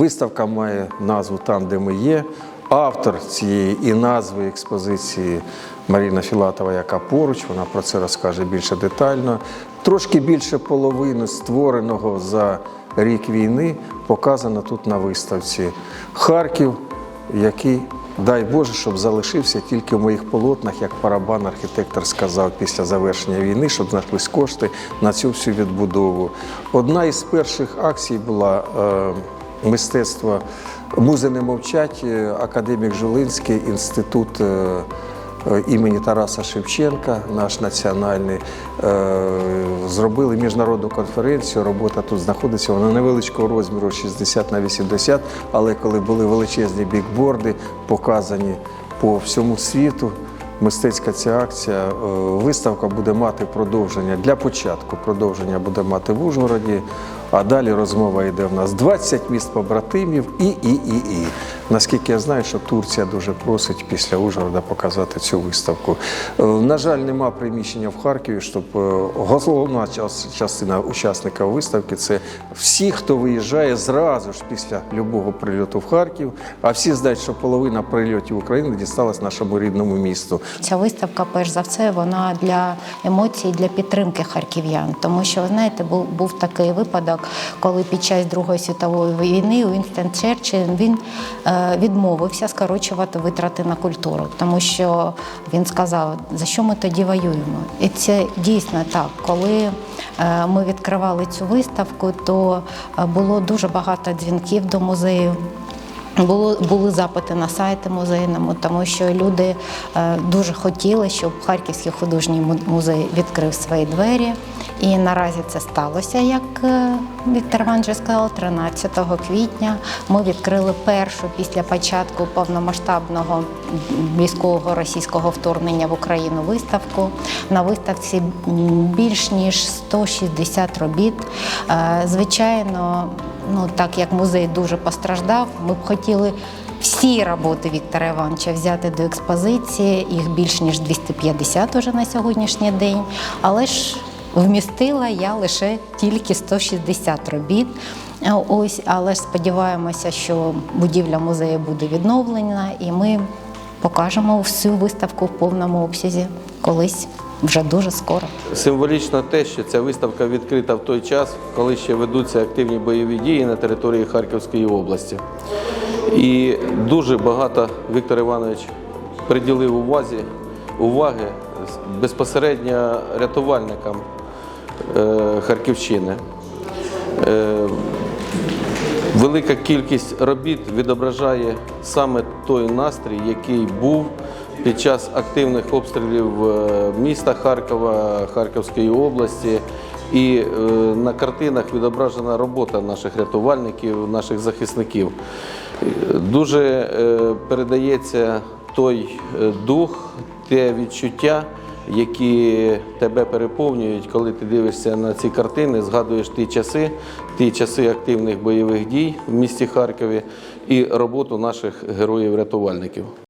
Виставка має назву Там, де ми є. Автор цієї і назви експозиції Маріна Філатова, яка поруч, вона про це розкаже більше детально. Трошки більше половини створеного за рік війни показано тут на виставці. Харків, який, дай Боже, щоб залишився тільки в моїх полотнах, як парабан архітектор сказав після завершення війни, щоб знайшлись кошти на цю всю відбудову. Одна із перших акцій була е, мистецтво Музи не мовчать, е, академік Жулинський, інститут. е, е, імені Тараса Шевченка, наш національний, зробили міжнародну конференцію. Робота тут знаходиться вона невеличкого розміру 60 на 80, але коли були величезні бікборди, показані по всьому світу. Мистецька ця акція, виставка буде мати продовження для початку. Продовження буде мати в Ужгороді, а далі розмова йде в нас 20 міст побратимів і, і, і, і. Наскільки я знаю, що Турція дуже просить після Ужгорода показати цю виставку. Е, На жаль, нема приміщення в Харкові, щоб е, головна час- частина учасників виставки це всі, хто виїжджає зразу ж після любого прильоту в Харків, а всі знають, що половина прильотів України дісталась нашому рідному місту. Ця виставка, перш за все, вона для емоцій, для підтримки харків'ян. Тому що, ви знаєте, був, був такий випадок, коли під час Другої світової війни Уінстон Черчилль він е, відмовився скорочувати витрати на культуру, тому що він сказав, за що ми тоді воюємо. І це дійсно так. Коли е, ми відкривали цю виставку, то е, було дуже багато дзвінків до музею. Було, були запити на сайти музейному, тому що люди е, дуже хотіли, щоб Харківський художній музей відкрив свої двері. І наразі це сталося, як е, Віктор Іванович сказав, 13 квітня ми відкрили першу після початку повномасштабного військового російського вторгнення в Україну виставку. На виставці більш ніж 160 робіт. Е, Звичайно, ну так як музей дуже постраждав, ми б хотіли всі роботи Віктора Івановича взяти до експозиції. Їх більш ніж 250 уже на сьогоднішній день. Але ж вмістила я лише тільки 160 робіт. Е, Ось, але ж сподіваємося, що будівля музею буде відновлена, і ми покажемо всю виставку в повному обсязі колись вже дуже скоро. Символічно те, що ця виставка відкрита в той час, коли ще ведуться активні бойові дії на території Харківської області. І дуже багато Віктор Іванович приділив увазі, уваги безпосередньо рятувальникам е, Харківщини. Е, Велика кількість робіт відображає саме той настрій, який був під час активних обстрілів е, міста Харкова, Харківської області. І е, на картинах відображена робота наших рятувальників, наших захисників. Е, Дуже передається той дух, те відчуття, які тебе переповнюють, коли ти дивишся на ці картини, згадуєш ті часи, ті часи активних бойових дій в місті Харкові і роботу наших героїв-рятувальників.